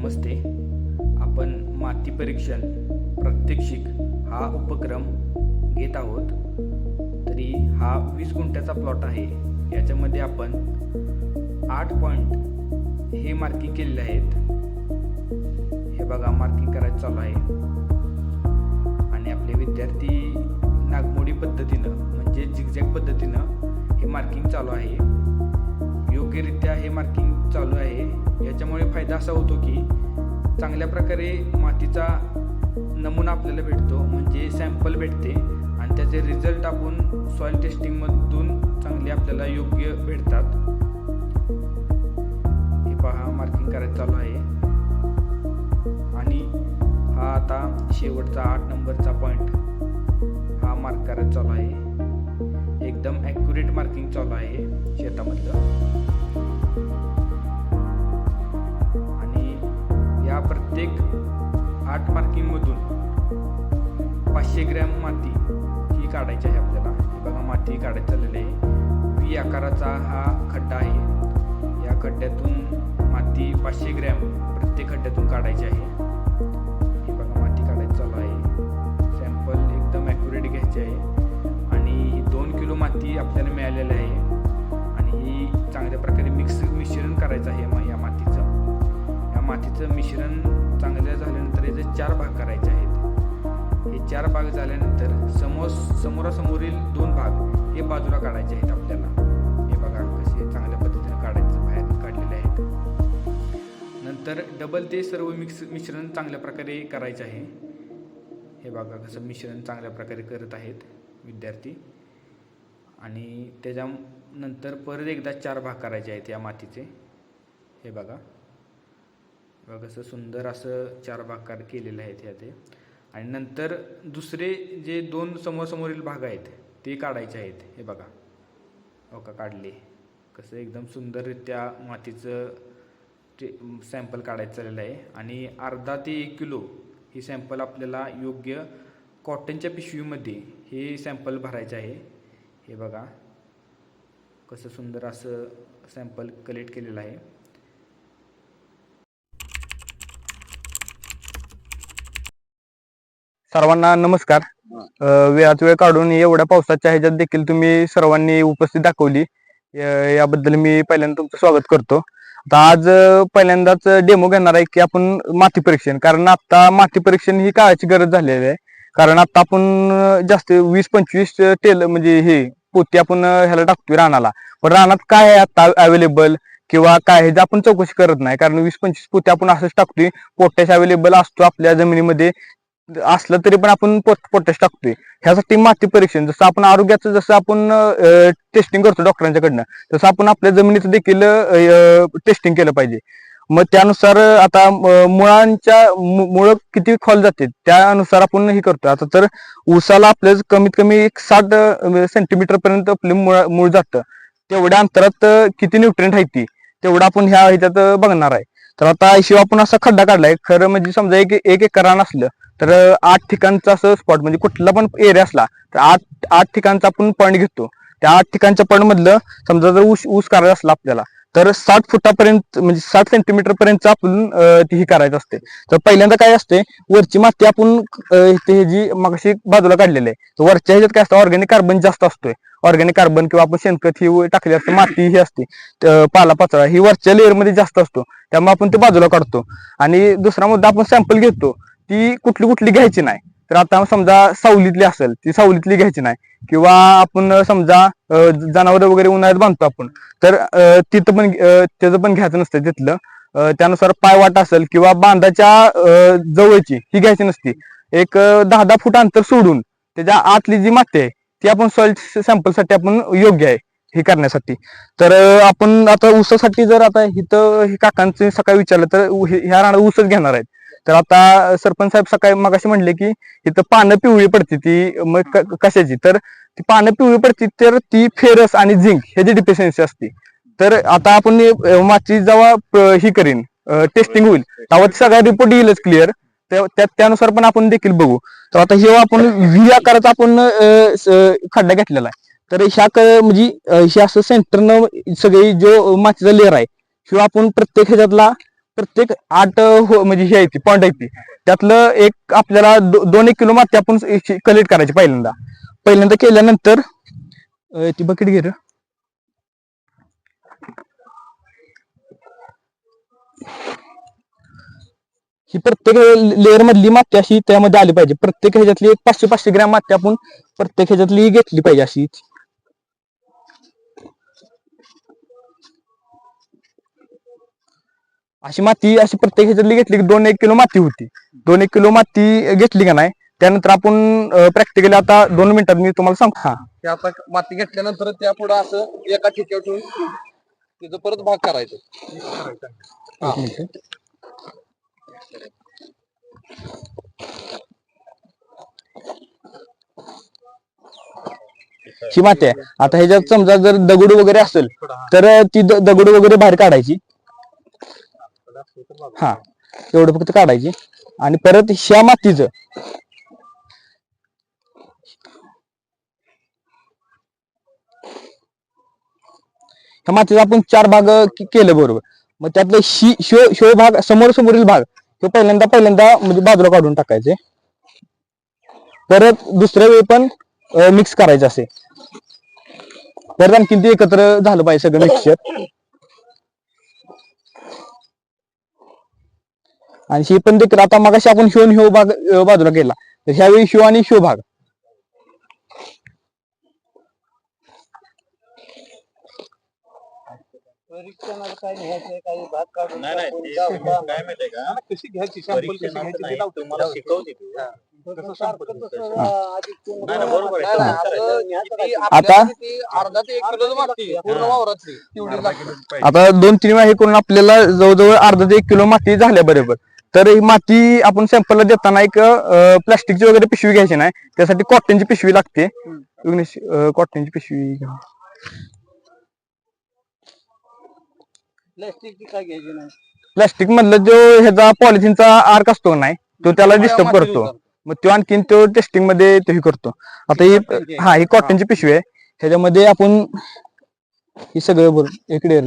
नमस्ते. आपण माती परीक्षण प्रात्यक्षिक हा उपक्रम घेत आहोत. तरी हा वीस गुंठ्याचा प्लॉट आहे. याच्यामध्ये आपण आठ पॉईंट हे मार्किंग केलेले आहेत. हे बघा मार्किंग करायचं चालू आहे. आणि आपले विद्यार्थी नागमोडी पद्धतीनं म्हणजे झिगझॅग पद्धतीनं हे मार्किंग चालू आहे. योग्यरित्या हे मार्किंग चालू आहे. याच्यामुळे फायदा असा होतो की चांगल्या प्रकारे मातीचा नमुना आपल्याला भेटतो म्हणजे सॅम्पल भेटते आणि त्याचे रिझल्ट आपण सॉईल टेस्टिंगमधून चांगले आपल्याला योग्य भेटतात. हे पहा मार्किंग करायचं चालू आहे. आणि हा आता शेवटचा आठ नंबरचा पॉईंट हा मार्क करायचा चालू आहे. एकदम ॲक्युरेट मार्किंग चालू आहे शेतामधलं. या प्रत्येक आठ मार्किंगमधून पाचशे ग्रॅम माती ही काढायची आहे आपल्याला. बघा माती काढायची चाललेली आहे. व्ही आकाराचा हा खड्डा आहे. या खड्ड्यातून माती पाचशे ग्रॅम प्रत्येक खड्ड्यातून काढायची आहे. ही बघा माती काढायची चालू आहे. सॅम्पल एकदम ॲक्युरेट घ्यायचे आहे. आणि दोन किलो माती आपल्याला मातीचं मिश्रण चांगलं झाल्यानंतर याचे चार भाग करायचे आहेत. हे चार भाग झाल्यानंतर समोर समोरासमोरील दोन भाग हे बाजूला काढायचे आहेत आपल्याला. हे बघा कसे चांगल्या पद्धतीने काढायचं बाहेर काढलेले आहेत. नंतर डबल ते सर्व मिक्स मिश्रण चांगल्या प्रकारे करायचे आहे. हे बघा कसं मिश्रण चांगल्या प्रकारे करत आहेत विद्यार्थी. आणि त्याच्यानंतर परत एकदा चार भाग करायचे आहेत या मातीचे. हे बघा. बघा कसं सुंदर असं चार भाग कर केलेले आहेत ह्या ते. आणि नंतर दुसरे जे दोन समोरसमोरील भाग आहेत ते काढायचे आहेत. हे बघा. हो का? काढले. कसं एकदम सुंदररित्या मातीचं ते सॅम्पल काढायचं चाललेलं आहे. आणि अर्धा ते एक किलो ही सॅम्पल आपल्याला योग्य कॉटनच्या पिशवीमध्ये हे सॅम्पल भरायचे आहे. हे बघा. कसं सुंदर असं सॅम्पल कलेक्ट केलेलं आहे. सर्वांना नमस्कार. वेळात वेळ काढून एवढ्या पावसाच्या ह्याच्यात देखील तुम्ही सर्वांनी उपस्थित दाखवली. याबद्दल मी पहिल्यांदा तुमचं स्वागत करतो. आता आज पहिल्यांदाच डेमो घेणार आहे की आपण माती परीक्षण. कारण आता माती परीक्षण ही काळाची गरज झालेली आहे. कारण आता आपण जास्त वीस पंचवीस टेल म्हणजे हे पोती आपण ह्याला टाकतोय रानाला. पण रानात काय आहे आता अवेलेबल किंवा काय आहे आपण चौकशी करत नाही. कारण वीस पंचवीस पोती आपण असंच टाकतोय. पोटॅश अवेलेबल असतो आपल्या जमिनीमध्ये. असलं तरी पण आपण पोटॅश टाकतोय. ह्यासाठी माती परीक्षण जसं आपण आरोग्याचं जसं आपण टेस्टिंग करतो डॉक्टरांच्याकडनं तसं आपण आपल्या जमिनीचं देखील टेस्टिंग केलं पाहिजे. मग त्यानुसार आता मुळांच्या मुळं किती खोल जाते त्यानुसार आपण हे करतो आता तर ऊसाला आपल्या कमीत कमी एक साठ सेंटीमीटर पर्यंत आपले मुळ मूळ जातं. तेवढ्या अंतरात किती न्यूट्रिएंट आहे ती तेवढं आपण ह्या ह्याच्यात बघणार आहे. तर आता शिवाय आपण असा खड्डा काढलाय. खरं म्हणजे समजा एक एक एकर रान असलं तर आठ ठिकाणचा असं स्पॉट म्हणजे कुठला पण एरिया असला तर आठ आठ ठिकाणचा आपण पॉईंट घेतो. त्या आठ ठिकाणच्या पॉईंट मधलं समजा जर ऊस ऊस करायचा असला आपल्याला तर सात फुटापर्यंत म्हणजे सात सेंटीमीटर पर्यंत आपण ती ही करायचं असते. तर पहिल्यांदा काय असते वरची माती आपण अं, जी मगाशी बाजूला काढलेली आहे तर वरच्या ह्याच्यात काय असतं ऑर्गॅनिक कार्बन जास्त असतोय. ऑर्गॅनिक कार्बन किंवा आपण शेणखत ही टाकली असते माती ही असते पालापाचळा पाला पाचळा ही वरच्या लेअरमध्ये जास्त असतो. त्यामुळे आपण ते बाजूला काढतो. आणि दुसरा मुद्दा आपण सॅम्पल घेतो. ती कुठली कुठली घ्यायची नाही. तर आता समजा सावलीतली असेल ती सावलीतली घ्यायची नाही. किंवा आपण समजा जनावर वगैरे उन्हाळ्यात बांधतो आपण तर तिथं पण त्याचं पण घ्यायचं नसतं तिथलं. त्यानुसार पायवाट असेल किंवा बांधाच्या जवळची ही घ्यायची नसती. एक दहा दहा फूट अंतर सोडून त्याच्या आतली जी माती आहे ती आपण सॉइल सॅम्पलसाठी आपण योग्य आहे हे करण्यासाठी. तर आपण आता ऊसासाठी जर आता इथं हे काकांचं सकाळी विचारलं तर ह्या रानात ऊसच घेणार आहेत. तर आता सरपंच साहेब सकाळी मगाशी म्हणले की इथं पानं पिवळी पडते ती मग कशाची? तर ती पानं पिवळी पडते तर ती फेरस आणि झिंक ह्याची डिफिशियन्सी असते. तर आता आपण हे, माती जेव्हा ही करीन टेस्टिंग होईल तेव्हा सगळा रिपोर्ट येईलच क्लिअर त्यानुसार पण आपण देखील बघू. तर आता हे आपण व्ही आकाराचा आपण खड्डा घेतलेला आहे. तर ह्या क- म्हणजे हे असं सेंटरनं सगळी जो मातीचा लेअर आहे किंवा आपण प्रत्येक ह्याच्यातला प्रत्येक आठ हो- म्हणजे हे आहे ती पॉईंट आहे ती. त्यातलं एक आपल्याला दो- दोन एक किलो माती आपण कलेक्ट करायची पहिल्यांदा. पहिल्यांदा केल्यानंतर ती बकेट घे ही प्रत्येक लेअर मधली माती अशी त्यामध्ये आली पाहिजे. प्रत्येक ह्याच्यातली एक पाचशे पाचशे ग्रॅम माती आपण प्रत्येक ह्याच्यातली घेतली पाहिजे अशी. अशी माती अशी प्रत्येक ह्याच्यातली घेतली की दोन एक किलो माती होती. दोन एक किलो माती घेतली का नाही त्यानंतर आपण प्रॅक्टिकली आता दोन मिनिटात मी तुम्हाला सांगतो. हा. ते आता माती घेतल्यानंतर त्या पुढे असं एका ठिकाणी ठेवून तिथं परत भाग करायचं. ही. माती आहे. आता ह्याच्यात समजा जर दगड वगैरे असेल तर ती दगड वगैरे बाहेर काढायची. हा. एवढं फक्त काढायची. आणि परत ह्या मातीचं. ह्या मातीचा आपण चार भाग केलं बरोबर. मग त्यातलं शी शो शो भाग समोर समोरील भाग तो पहिल्यांदा पहिल्यांदा म्हणजे बाजूला काढून टाकायचे. परत दुसऱ्या वेळी पण मिक्स करायचं असे. परत आणखीन ते एकत्र झालं पाहिजे सगळं मिक्सचर आणि ही पण देखील आता मग आपण शिवून ह्यो भाग बाजूला केला. तर ह्यावेळी शिव आणि शिव भाग. हा. आता-. आता दोन तीन वेळा हे करून आपल्याला जवळजवळ अर्धा ते एक किलो माती झाल्या बरोबर. तर ही माती आपण सॅम्पलला देताना एक प्लास्टिकची वगैरे पिशवी घ्यायची नाही. त्यासाठी कॉटनची पिशवी लागते. कॉटनची पिशवी. प्लॅस्टिकची काय घ्यायची नाही. प्लास्टिक मधलं जो ह्याचा पॉलिथिनचा आर्क असतो नाही तो त्याला डिस्टर्ब करतो. मग तो आणखीन तो टेस्टिंगमध्ये तेही करतो. आता ही. हा ही कॉटनची पिशवी आहे. ह्याच्यामध्ये आपण ही सगळं बरोबर इकडे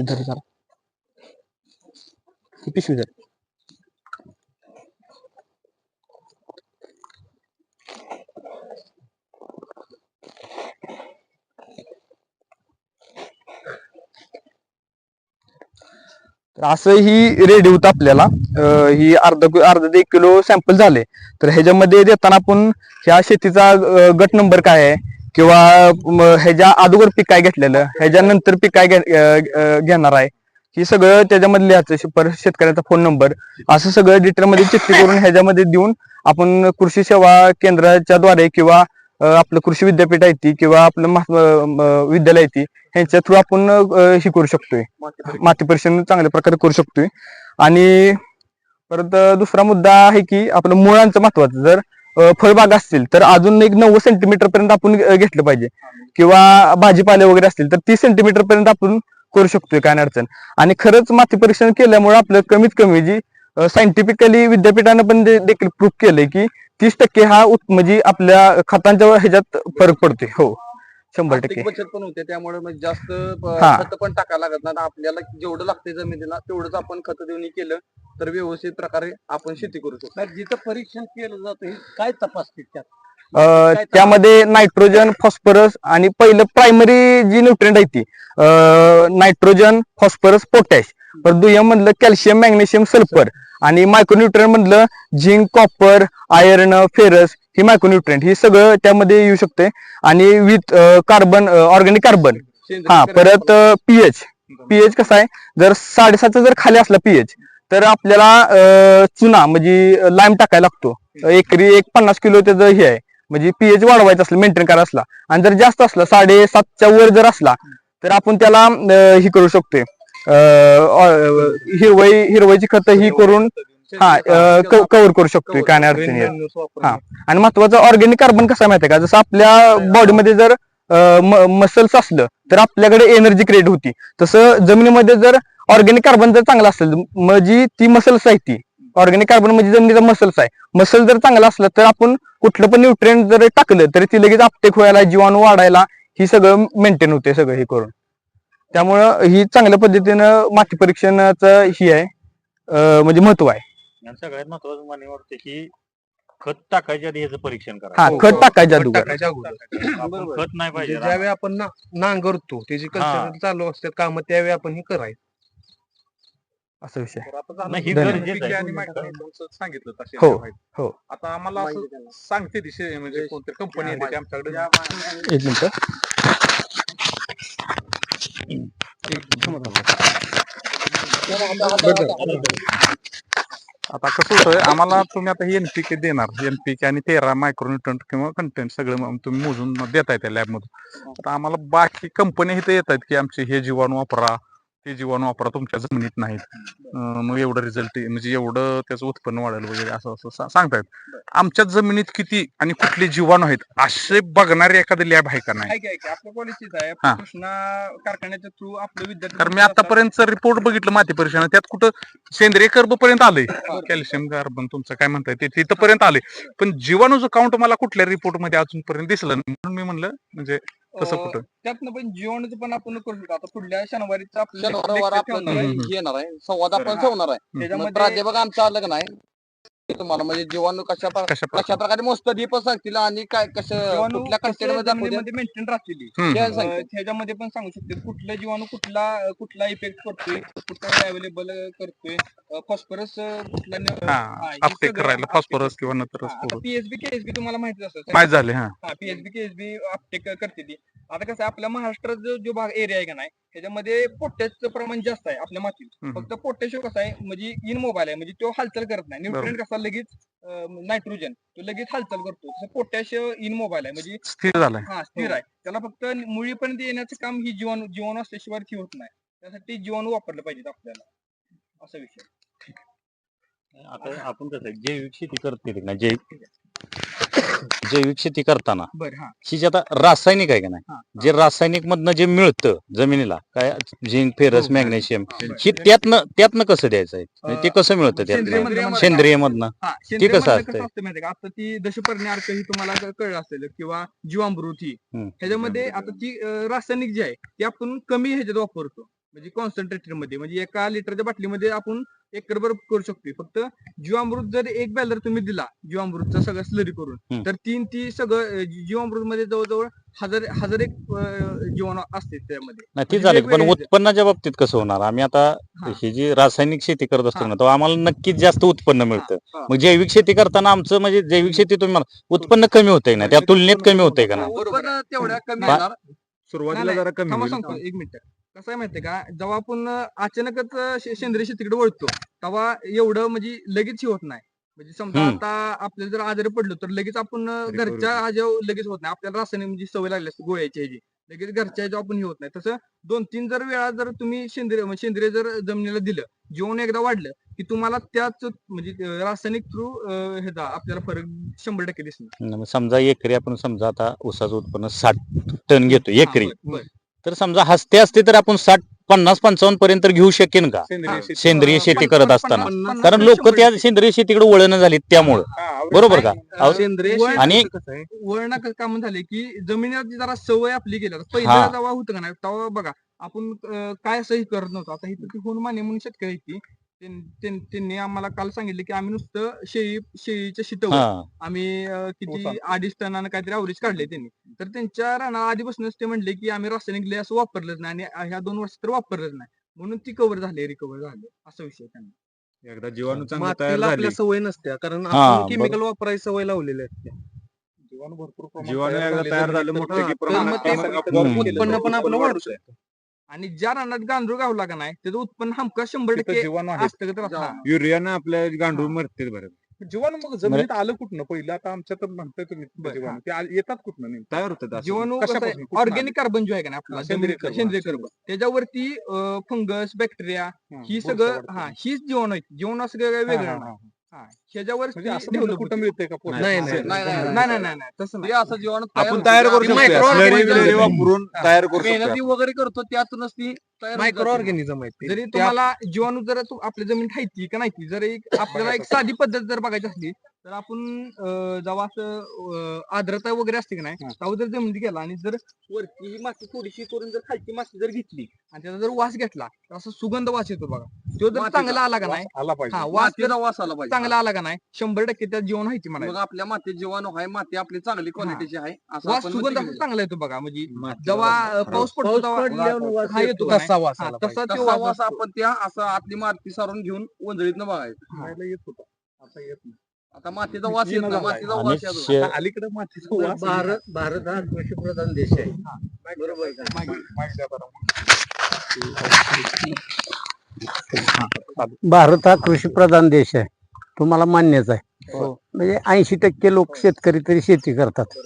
ही पिशवी धर. तर असं ही रेडी होतं आपल्याला. ही अर्धा अर्ध एक किलो सॅम्पल झाले. तर ह्याच्यामध्ये देताना आपण ह्या शेतीचा गट नंबर काय आहे? किंवा ह्याच्या अगोदर पीक काय घेतलेलं? ह्याच्यानंतर पीक काय घेणार आहे? हे सगळं त्याच्यामध्ये लिहायचं पर परत शेतकऱ्याचा फोन नंबर असं सगळं डिटेलमध्ये मध्ये करून ह्याच्यामध्ये देऊन आपण कृषी सेवा केंद्राच्या द्वारे किंवा आपलं कृषी विद्यापीठ आहे ती किंवा आपलं महा- विद्यालय आहे ती ह्यांच्या थ्रू आपण हे करू शकतोय. माती परीक्षण. चांगल्या प्रकारे करू शकतोय. आणि परत दुसरा मुद्दा आहे की आपलं मुळांचं महत्वाचं. जर फळबाग असतील तर अजून एक नव्वद सेंटीमीटर पर्यंत आपण घेतलं पाहिजे. किंवा भाजीपाले वगैरे असतील तर तीस सेंटीमीटर पर्यंत आपण करू शकतोय काय अडचण आणि खरंच माती परीक्षण केल्यामुळे आपलं कमीत कमी जी सायंटिफिकली विद्यापीठानं पण दे- देखील प्रूफ केलंय की तीस टक्के हा म्हणजे आपल्या खतांच्या ह्याच्यात फरक पडतोय. हो. शंभर टक्के. बचत पण होते त्यामुळे म्हणजे जास्त हा. खत पण टाकायला लागत नाही आपल्याला जेवढं लागते जमिनीला तेवढंच आपण खत देऊन केलं तर व्यवस्थित प्रकारे आपण शेती करू शकतो. जिथं परीक्षण केलं जातं हे काय तपासते त्यात? अं, काय त्यामध्ये नायट्रोजन फॉस्फरस आणि पहिलं प्रायमरी जी न्यूट्रिएंट आहे ती नायट्रोजन फॉस्फरस पोटॅश. पर दुय्यम मधलं कॅल्शियम मॅग्नेशियम सल्फर आणि मायक्रोन्युट्रिएंट मधलं झिंक कॉपर आयर्न फेरस ही मायक्रोन्युट्रिएंट ही सगळं त्यामध्ये येऊ शकते. आणि विथ कार्बन ऑर्गॅनिक कार्बन हा परत पीएच पीएच कसा आहे? जर साडेसातचा जर खाली असला पीएच तर आपल्याला चुना म्हणजे लाईम टाकायला लागतो. एकरी एक पन्नास किलो त्याचं हे आहे. म्हणजे पीएच वाढवायचं असलं मेंटेन करायला असला. आणि जर जास्त असला साडेसातच्या वर जर असला तर आपण त्याला हे करू शकतोय. हिरवई हिरवईची खत ही करून हा कव्हर करू शकतोय काय नाही. अडचणी. हा. आणि महत्वाचं ऑर्गॅनिक कार्बन कसं आहे माहितीये का? जसं आपल्या बॉडीमध्ये जर मसल्स असलं तर आपल्याकडे एनर्जी क्रिएट होती. तसं जमिनीमध्ये जर ऑर्गॅनिक कार्बन जर चांगलं असेल म्हणजे ती मसल्स आहे ती ऑर्गॅनिक कार्बन म्हणजे जमिनीचा मसल्स आहे. मसल जर चांगला असला तर आपण कुठलं पण न्यूट्रिएंट जर टाकलं तरी ती लगेच अपटेक व्हायला जीवाणू वाढायला ही सगळं मेंटेन होते सगळं हे करून. त्यामुळं ही चांगल्या पद्धतीनं माती परीक्षणाचं ही आहे म्हणजे महत्त्व आहे. आणि सगळ्यात महत्वाचं मला वाटतं की खत टाकायच्या आधी ह्याचं परीक्षण हा करा खत टाकायच्या खत अगोदर. टाकायच्या अगोदर. आपण खत नाही म्हणजे पाहिजे. ज्यावेळी आपण ना- नांगरतो त्याची कल्चर चालू असतात काम त्यावेळी आपण हे करायचं असा विषय. नाही, हे धन्यवाद. गरजेचं आहे. आणि मायक्रोनिक्सचं सांगितलं तसे हो. हो. आता आम्हाला असं सांगते ती शे- म्हणजे कोणतरी कंपनी येते आमच्याकडे. एक मिनिट. आता कसं होतंय आम्हाला तुम्ही आता हे एनपीके देणार एनपीके आणि तेरा मायक्रोन्युट्रंट किंवा कंटेंट सगळं तुम्ही मोजून देताय त्या लॅबमधून आता आम्हाला बाकी कंपन्या इथे येत आहेत की आमचे हे जीवाणू वापरा ते जीवाणू वापरा तुमच्या जमिनीत नाहीत. मग एवढं रिझल्ट म्हणजे एवढं त्याचं उत्पन्न वाढेल वगैरे असं असं सांगतायत. आमच्या जमिनीत किती आणि कुठले जीवाणू आहेत असे बघणारे एखादे लॅब आहे का नाही? आपल्या कॉलेजचीच आहे. कृष्णा कारखान्याच्या थ्रू आपलं विद्यार्थी कारण मी आतापर्यंतचं रिपोर्ट बघितलं माती परीक्षण त्यात कुठं सेंद्रिय कर्ब पर्यंत आलंय. कॅल्शियम कार्बन तुमचं काय म्हणताय ते तिथपर्यंत आले पण जीवाणूचं काउंट मला कुठल्या रिपोर्टमध्ये अजूनपर्यंत दिसलं नाही. म्हणून मी म्हणलं म्हणजे तसं अं, कुठं त्यातनं पण जीवनाचं पण आपण करू शकतो आता पुढल्या शनिवारीच आपलं शनिवार lecture आपलं ठेवणार आहे. हम्म. हे येणार आहे संवाद आपण. ठेवणार आहे त्याच्यामध्ये प्राध्यापक आमचा आलं का नाही ते तुम्हाला? म्हणजे जीवाणू कशा प्र- कशा कशा प्रकारे प्रकारे मोजतात हे पण सांगतील आणि काय कसं जीवाणू कुठल्या मध्ये दाखवतात मेंटेन राहतील. हम्म, ते हम्म. सांगतील. अं, ह्याच्यामध्ये पण सांगू शकते. कुठला जीवाणू कुठला कुठला इफेक्ट करतोय कुठला अवेलेबल करतोय? फॉस्फरस कुठला हा. अपटेक करायला. फॉस्फरस किंवा नंतर हा, पीएचबी केएसबी तुम्हाला माहिती असेल. माहीत झाले हा. हा पीएचबी केएसबी अपटेक करते ती. आता कसं आहे, आपल्या महाराष्ट्रात जो जो भाग एरिया आहे का नाही त्याच्यामध्ये पोटॅशचं प्रमाण जास्त आहे आपल्या मातीत. फक्त पोटॅश कसं आहे म्हणजे इन मोबाईल आहे म्हणजे तो हालचाल करत नाही. न्यूट्रिएंट कसा लगेच नायट्रोजन तो लगेच हालचाल करतो. तसं पोटॅश इन मोबाईल आहे. म्हणजे स्थिर झालाय. हा स्थिर आहे. त्याला फक्त मुळीपर्यंत येण्याचं काम ही जीवाणू जीवाणू असल्याशिवाय ती होत नाही. त्यासाठी जीवाणू वापरले पाहिजेत आपल्याला. असा विषय. आता आपण कसं जैविक शेती करते ना जैविक जैविक शेती करताना बरं हा. ही जी आता रासायनिक आहे का हा, नाही जे रासायनिक मधनं जे मिळतं जमिनीला काय झिंक फेरस हो, मॅग्नेशियम बरं. हे त्यातनं त्यातनं कसं द्यायचं आहे? म्हणजे ते कसं मिळतं त्यातनं? सेंद्रिय मधनं हा कसं मधलं असतंय? कसं असतं माहितीये का? आता ती दशपर्णी अर्क ही तुम्हाला क- कळलं असेल किंवा जीवामृत ही. हम्म. ह्याच्यामध्ये आता ती अं, रासायनिक जी आहे ती आपण कमी ह्याच्यात वापरतो. म्हणजे कॉन्सन्ट्रेटेडमध्ये म्हणजे एका लिटरच्या बाटलीमध्ये आपण एकरभर करू शकतो फक्त जीवामृत जर एक बॅलर तुम्ही दिला जीवामृतचा सगळं स्लरी करून. तर तीन ती सगळं जीवामृत मध्ये जवळजवळ हजार हजार एक जीवाणू असते त्यामध्ये नाही ते म्हणजे झालं पण. उत्पन्नाच्या बाबतीत कसं होणार आम्ही आता हा. ही जी रासायनिक शेती करत असतो हा. ना तेव्हा आम्हाला नक्कीच जास्त उत्पन्न मिळतं हा. मग जैविक शेती करताना आमचं म्हणजे जैविक शेती तुम्ही म्हणा, उत्पन्न कमी होतंय ना त्या तुलनेत कमी होतंय का ना उत्पन्न तेवढ्या कमी सुरुवातीला जरा कमी एक मिनिट कसं आहे माहितीये का? जेव्हा आपण अचानकच शे- सेंद्रिय शेतीकडे वळतो तेव्हा एवढं म्हणजे लगेच हे होत नाही. म्हणजे समजा हम्म. आता आपल्याला जर आजारी पडलो तर लगेच आपण Recovery घरच्या ह्याच्यावर लगेच होत नाही. आपल्याला रासायनिक म्हणजे सवय लागली असते गोळ्याची ह्याची लगेच घरच्या ह्याच्यावर आपण हे होत नाही. तसं दोन तीन जर वेळा जर तुम्ही सेंद्रिय म्हणजे सेंद्रिय जर जमिनीला दिलं जेवण एकदा वाढलं की तुम्हाला त्याच म्हणजे अं, रासायनिक थ्रू ह्याचा आपल्याला फरक शंभर टक्के दिसणार. समजा एकरी आपण समजा आता ऊसाचं उत्पन्न साठ टन घेतो एकरी. बरं, बरं. तर समजा हसते असते तर आपण साठ पन्नास पंचावन्न पर्यंत घेऊ शकेन का सेंद्रिय हा. शेती. करत असताना कारण लोक त्या. सेंद्रिय शेतीकडे वळण झाली त्यामुळं हा. बरोबर का आणि- वळणा काम झाले की जमिनीवरती जरा सवय आपली गेल्या हा. पहिल्या जेव्हा होतं का नाही तेव्हा बघा आपण काय असंही करत नव्हतो आता इथं ती होनमाने म्हणून शेतकरी त्यांनी आम्हाला काल सांगितलं की आम्ही नुसतं शेळी शेळीच्या हा. आम्ही अं, किती ऊसात. अडीच टनानं काहीतरी अवरेज काढले त्यांनी. तर त्यांच्या राणा आधीपासूनच ते म्हणले की आम्ही रासायनिक लय असं वापरलंच नाही आणि ह्या दोन वर्ष तर वापरलंच नाही. म्हणून ती कव्हर झाली रिकवर झाली. असा विषय त्यांना. एकदा जीवाणू चांगलं तयार मातीला झाली. आपल्या सवय नसत्या कारण हा, आपण केमिकल वापरायची सवय लावलेली असते जीवाणू भरपूर प्रमाणात जीवाणू तयार एकदा झाले तयार झालं मोठं की प्रमाणात ते आपण उत्पन्न पण आपलं वाढू शकतं. आणि ज्या रानात गांडूळ गावला का नाही त्याचं उत्पन्न हमखास शंभर टक्के जीवाणू आहे असतं का तर. युरियानं आपल्या गांडूळ. मरते बरं जीवाणू मग जमिनीत आलं कुठनं पहिलं आता आमच्या तर म्हणताय तुम्ही बरं, जीवाणू ते आ- येतात कुठनं नेमकं? तयार होतात असं. जीवाणू कशापासून? कुठून ऑर्गॅनिक कार्बन जो आहे का नाही आपला हा, सेंद्रिय जमिनीतला कर्ब, सेंद्रिय हा, कर्ब त्याच्यावरती फंगस बॅक्टेरिया हा, ही सगळं. हा हीच जीवन आहे जीवन असं काही हा, वेगळं हा, नाही हा. हा ह्याच्यावर म्हणजे कुठं मिळतंय का? नाही, नाही, नाही नाही, नाही नाही ते नाही असं जीवाणू आपण तयार करू होतं. शकतो Micro स्लरी organism बिलरी आहे. वापरून तयार करू शकतो मेहनती वगैरे करतो त्यातूनच ती मायक्रो ऑर्गॅनिझम आहे ते. जरी तुम्हाला जीवाणू जर तू आपल्या जमीन खायची का नाही ती जर एक आपल्याला एक साधी पद्धत जर बघायची असली तर आपण जेव्हा असं आर्द्रता वगैरे असते की नाही तेव्हा जर जमिनीत गेला आणि जर वरती ही माती थोडीशी करून जर खालची माती जर घेतली आणि त्याचा जर वास घेतला तर असं सुगंध वास येतो बघा. तो जर चांगला आला का नाही आला पाहिजे. हा वास जर वास आला पाहिजे. चांगला आला का नाही शंभर टक्के त्यात जीवन व्हायची मग म्हणायचं. आपल्या मातीत जीवाणू आहे माती आपली चांगली क्वालिटीची आहे असं वास आपण सुगंध असं चांगला येतो बघा म्हणजे जेव्हा पाऊस पडतो तेव्हा हा येतो का नाही? तसा वास हा, आला तसा. तो तसा वास. आपण त्या असं आतली माती सारून घेऊन वंजळीतनं बघायचं. खायला येत होता. आता येत नाही. आता मातीचा वास येत नाही. मातीचा आणि वास येतो. शे- अलीकडे मातीचा वास भारत भारत हा कृषीप्रधान देश आहे. बरोबर का? भारत हा कृषी प्रधान देश आहे. तुम्हाला मान्यच आहे. म्हणजे ऐंशी टक्के लोक शेतकरी तरी शेती करतात.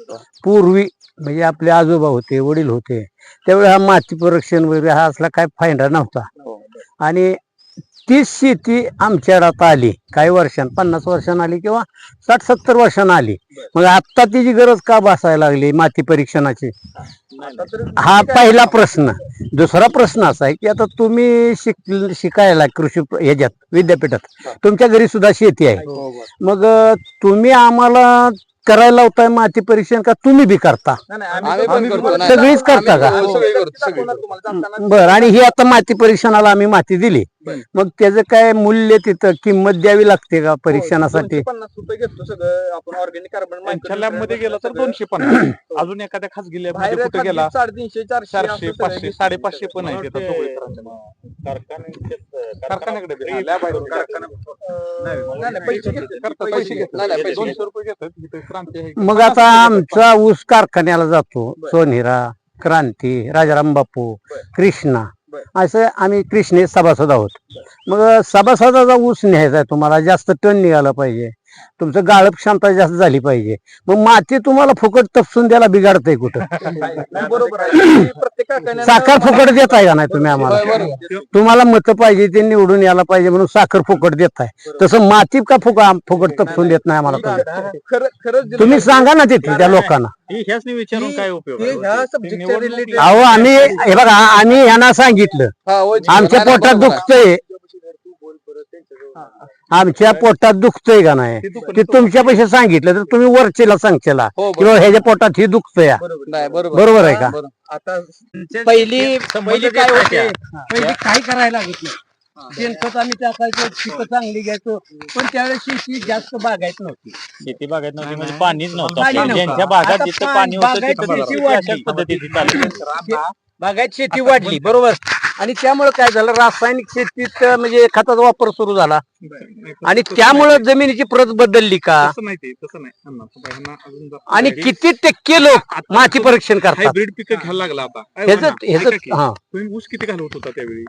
पूर्वी म्हणजे आपले आजोबा होते वडील होते त्यावेळी हा माती परीक्षण वगैरे हा असला काय फायदा नव्हता. आणि तीच शेती आमच्या आता आली. काही वर्षां पन्नास वर्षांनी आली किंवा साठ सत्तर वर्षांनी आली. मग आता तिची गरज का भासायला लागली माती परीक्षणाची? हा पहिला प्रश्न. दुसरा प्रश्न असा आहे की आता तुम्ही शिक शिकायला कृषी ह्याच्यात विद्यापीठात. तुमच्या घरी सुद्धा शेती आहे. मग अं, तुम्ही आम्हाला करायला लावताय माती परीक्षण का तुम्ही बी करता? आम्ही पण करतो. ना. सगळीच करता का? करतो. बर आणि ही आता माती परीक्षणाला आम्ही माती दिली. मग त्याचं काय मूल्य तिथं किंमत द्यावी लागते का परीक्षणासाठी? पन्नास रुपये घेतो सगळं. आपण ऑर्गॅनिक कार्बन लॅबमध्ये गेला तर दोनशे पन्नास. अजून एखाद्या खासगी लॅबमध्ये कुठे गेला? साडेतीनशे चारशे पाचशे. साडेपाचशे पण आहे कारखान्याकडे. लॅब आहे दोनशे रुपये घेतात. मग आता आमचा ऊस कारखान्याला जातो. सोनेरा क्रांती राजाराम बापू कृष्णा. असं आम्ही कृष्णे सभासद आहोत. मग सभासदाचा ऊस न्यायचा आहे तुम्हाला जास्त टन निघाला पाहिजे. तुमचं गाळप क्षमता जास्त झाली पाहिजे. मग माती तुम्हाला फुकट तपसून द्यायला बिघाडतंय कुठं? नाही, बरोबर आहे. प्रत्येक कारखान्याला साखर फुकट देताय का नाही तुम्ही आम्हाला. तुम्हाला मत पाहिजे ते निवडून यायला पाहिजे म्हणून साखर फुकट देताय. तसं माती का फुका फुकट तपसून देत नाही आम्हाला तुम्ही? तुम्ही. सांगा ना तिथे त्या लोकांना. विचारून काय उपयोग अहो आम्ही हे बघा आम्ही यांना सांगितलं. हा, आमच्या पोटात. दुखतंय. आमच्या पोटात दुखतंय का नाही? ते तुमच्या पैसे सांगितलं तर तुम्ही वरचेला सांगचेला. हो, बरोबर. किंवा ह्याच्या पोटात ही दुखतंय. नाही, बरोबर. बरोबर आहे का? बरोबर. आता पहिली पहिली काय काय होते? पहिली काही करायला लागत नाही शेणखत आम्ही टाकायचो पिकं चांगली घ्यायचो पण त्यावेळेस शेती जास्त बागायत नव्हती. शेती बागायत नव्हती म्हणजे पाणीच नव्हतं. पाणी. नव्हतं. ज्यांच्या आता जिथं पाणी- पाणी होतं बागायत तिथं शेती शेती वाढली. अशाच पद्धतीची चालली बागायत शेती वाढली बरोबर. आणि त्यामुळे काय झालं रासायनिक शेतीत म्हणजे खताचा वापर सुरू झाला. आणि त्यामुळे जमिनीची प्रत बदलली का? तसं नाही. आणि. किती टक्के लोक माती परीक्षण करतात? हायब्रिड पिकं घ्यायला लागला आता. ह्याचं? ह्याचं हा. ऊस किती घालवत होता त्यावेळी?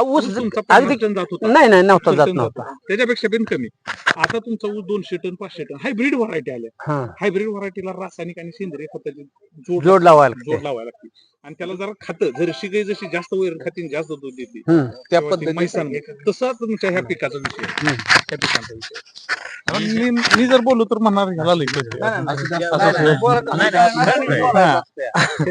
ऊस अगदी नाही नाही नव्हता जात नव्हता. होता. त्याच्यापेक्षा पण कमी. आता तुमचा ऊस दोनशे टन पाचशे टन हायब्रिड व्हरायटी आल्या. हायब्रिड व्हरायटीला रासायनिक आणि सेंद्रिय खताची जोड जोड लावायला लागते. जोड लावायला लागते. आणि त्याला जरा खातं जरशी गाई जशी जास्त वैरण खाती जास्त दूध देते. त्या पद्धतीने तसा तुमच्या ह्या पिकाचा विषय. त्या पिकाचा विषय आणि मी मी जर बोललो तर म्हणणार ह्याला लई पैसे असं-.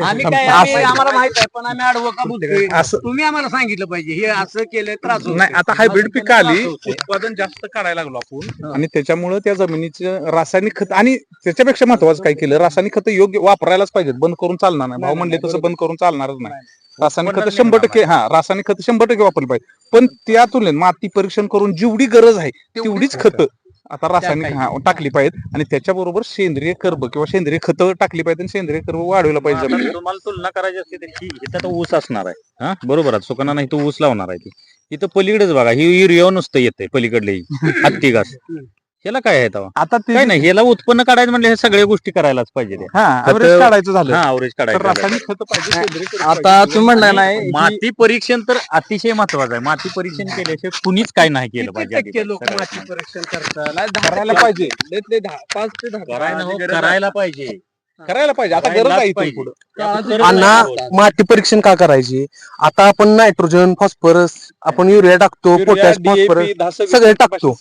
आम्ही काय असं- आम्ही- आम्हाला माहीत आहे पण आम्ही आडवं का बोलतोय? असं तुम्ही आम्हाला सांगितलं पाहिजे हे असं केलं त्रास होतोय. नाही आता हायब्रिड असं पिकं आली. उत्पादन जास्त काढायला लागलो आपण. आणि त्याच्यामुळे त्या जमिनीचे रासायनिक खत आणि त्याच्यापेक्षा महत्वाचं काय केलं? रासायनिक खत योग्य वापरायलाच पाहिजेत. बंद करून चालणार नाही. भाऊ म्हणले तसं बंद करून चालणारच नाही. रासायनिक खत शंभर टक्के हा रासायनिक खत शंभर टक्के वापरली पाहिजे पण त्या तुलनेत माती परीक्षण करून जेवढी गरज आहे तेवढीच खत. आता रासायनिक हा टाकली पाहिजेत आणि त्याच्याबरोबर सेंद्रिय कर्ब किंवा सेंद्रिय खत टाकली पाहिजे आणि सेंद्रिय कर्ब वाढवलं पाहिजे जमिनीत. तुम्हाला तुलना करायची असते तर ही- इथं तर ऊस असणार आहे. हा? बरोबर आहे सुकना नाही तो ऊस लावणार आहे ती. इथं पलीकडेच बघा ही युरिया नुसतं येते पलीकडले हत्ती घास. ह्याला काय आहे तेव्हा आता ते काय नाही ह्याला उत्पन्न काढायचं म्हणजे हे सगळ्या गोष्टी करायलाच पाहिजे त्या. हा खतं- average काढायचं झालं हा अवरेज तर काढायचं रासायनिक खत पाहिजे सेंद्रिय खत आता पाहिजे. तुम्ही म्हणला नाही की- माती परीक्षण तर अतिशय महत्वाचं आहे माती परीक्षण केल्याशिवाय कुणीच काय नाही केलं किती पाहिजे टक्के लोक. माती परीक्षण करतात करायला. पाहिजे लयत लय दहा पाच ते दहा करायला हो. करायला पाहिजे करायला पाहिजे. आता गरज आहे इथून पुढे. अण्णा माती परीक्षण का करायची? आता आपण नायट्रोजन फॉस्फरस आपण युरिया टाकतो पोटॅश फॉस्फरस सगळे टाकतो.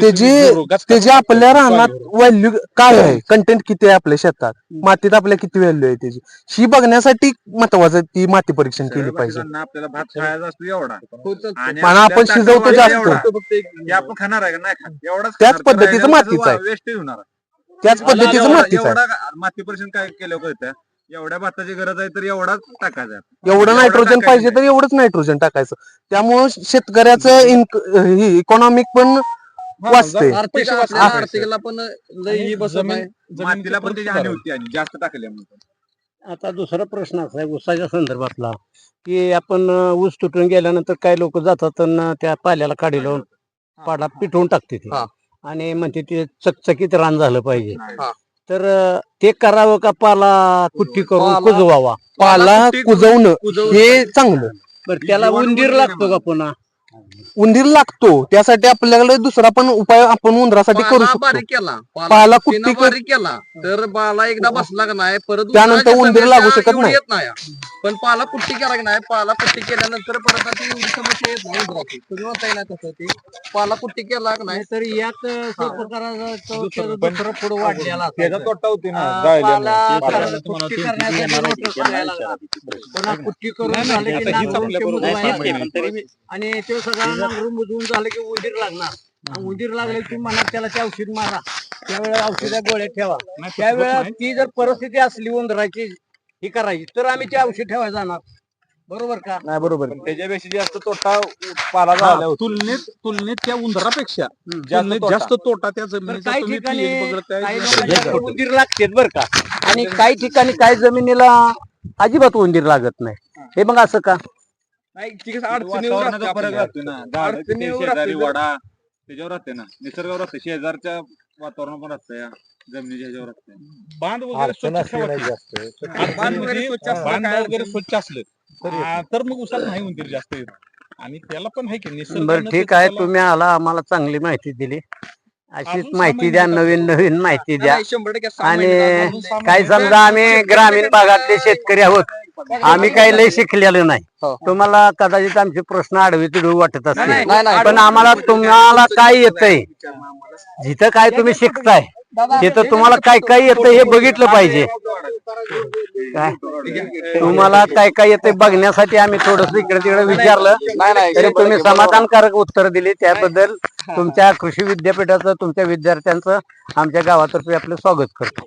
त्याची त्याची आपल्या रानात व्हॅल्यू काय आहे? कंटेंट किती आहे आपल्या शेतात? मातीत आपल्या किती व्हॅल्यू आहे त्याची? ही बघण्यासाठी महत्वाचं ती माती परीक्षण केली पाहिजे. आपल्याला भात खायचा असतो एवढा. आणि पण आपण शिजवतो जास्त. एवढा. आपण खाणार आहे का? नाही खात. एवढाच त्याच पद्धतीचं मातीचं आहे. कसं वेस्टेज होणार. आहे. त्याच पद्धतीचं मातीच आहे. एवढा माती परीक्षण काय केलं कळतं एवढ्या भाताची गरज आहे तर एवढाच टाकायचा. एवढं एवढं नायट्रोजन पाहिजे. तर एवढंच नायट्रोजन टाकायचं. त्यामुळं शेतकऱ्याचं इकॉनॉमिक पण वाचते. आर्थिकला पण मातीला पण त्याची हानी होती आणि जास्त टाकल्यामुळे आता दुसरा प्रश्न असा आहे ऊसाच्या संदर्भातला की आपण अं, ऊस तुटून गेल्यानंतर काही लोक जातात आणि त्या पाल्याला काढी लावून पाडा पिटवून टाकते ते. हा. आणि म्हणते ते चकचकीत रान झालं पाहिजे. हा. तर अं, ते करावं का पाला कुट्टी करून पाला- कुजवावा? पाला कुजवणं हे चांगलं. बरं त्याला उंदीर लागतो का पुन्हा? उंदीर लागतो. त्यासाठी आपल्याकडे दुसरा पण उपाय आपण उंदरासाठी करू शकतो. केला. पाला कुट्टी कर केला. तर बाला एकदा बसला का नाही परत त्यानंतर उंदीर समस्या लागू शकत नाही. येत नाही. पण पाला कुट्टी केला की नाही पाला कुट्टी केल्यानंतर परत आता समस्या येत नाही उंदराची तुम्ही म्हणताय ना तसं ते. पाला कुट्टी केला की नाही? तर यात पुढे वाढलेला त्याचा तोटा होते ना. पाला पाला- कुट्टी करून झालं की आणि ते सगळं नांगरून झालं की उंदीर लागणार. उंदीर लागले की म्हणा त्याला ते औषध मारा. त्यावेळेला औषधा गोळ्या ठेवा. त्यावेळेला नाही. ती जर परिस्थिती असली उंदराची ही करायची तर आम्ही ते औषध ठेवायला जाणार. बरोबर का? नाही बरोबर. पण त्याच्यापेक्षा जास्त तोटा पाला झाला तुलनेत तुलनेत त्या उंदरापेक्षा जास्त जास्त तोटा त्या काही ठिकाणी. उंदीर लागतात बर का. आणि काही ठिकाणी काही जमिनीला अजिबात उंदीर लागत नाही. हे मग असं का? नाही, वातावरणाचा फरक आपल्या. ना. झाड अडचणीवर शेजारी वडा त्याच्यावर राहते ना. निसर्गावर राहते. शेजारच्या वातावरण पण राहतं या. जमिनीच्या ह्याच्यावर राहते. बांध वगैरे स्वच्छ. बांध वगैरे स्वच्छ असलं बांध वगैरे स्वच्छ असलं हा, तर मग उसात नाही उंदीर जास्त येत. आणि त्याला पण आहे की बरं ते ठीक आहे. तुम्ही आला आम्हाला चांगली माहिती दिली. अशीच माहिती द्या नवीन नवीन माहिती द्या. आणि काही समजा आम्ही ग्रामीण भागातले शेतकरी आहोत. आम्ही काही लय शिकलेलो नाही. हो. तुम्हाला कदाचित आमचे प्रश्न आडवे तिडू वाटत असतील. नाही, नाही. पण आम्हाला तुम्हाला काय येतंय? जिथं काय तुम्ही शिकताय? तिथं तुम्हाला काय काय येतं हे बघितलं पाहिजे. काय? तुम्हाला काय काय येतंय बघण्यासाठी आम्ही थोडस इकडे तिकडे विचारलं. तरी तुम्ही समाधानकारक उत्तर दिली. त्याबद्दल तुमच्या कृषी विद्यापीठाचं तुमच्या विद्यार्थ्यांचं आमच्या गावातर्फे आपलं स्वागत करतो.